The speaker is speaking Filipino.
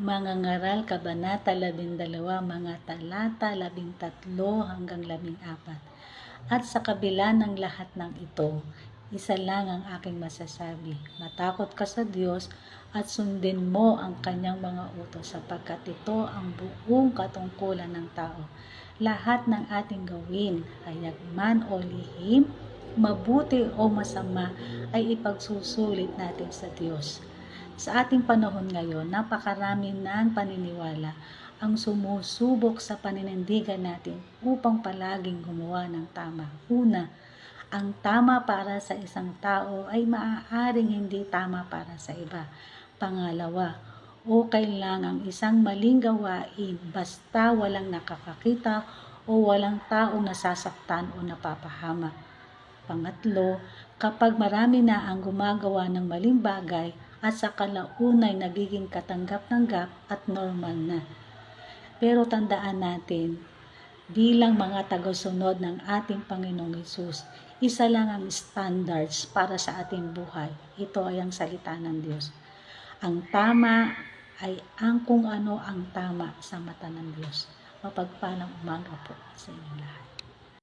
Mga ngaral, Kabanata 12, mga talata 13 hanggang 14. At sa kabila ng lahat ng ito, isa lang ang aking masasabi. Matakot ka sa Diyos at sundin mo ang kanyang mga utos sapagkat ito ang buong katungkulan ng tao. Lahat ng ating gawin, hayag man o lihim, mabuti o masama, ay ipagsusulit natin sa Diyos. Sa ating panahon ngayon, napakarami ng paniniwala ang sumusubok sa paninindigan natin upang palaging gumawa ng tama. Una, ang tama para sa isang tao ay maaaring hindi tama para sa iba. Pangalawa, okay lang ang isang maling gawain basta walang nakakakita o walang taong nasasaktan o napapahama. Pangatlo, kapag marami na ang gumagawa ng maling bagay at sa kalaunay nagiging katanggap-tanggap at normal na. Pero tandaan natin, bilang mga tagasunod ng ating Panginoong Yesus, isa lang ang standards para sa ating buhay. Ito ay ang salita ng Diyos. Ang tama ay ang kung ano ang tama sa mata ng Diyos. Mapagpalang umaga po sa inyong lahat.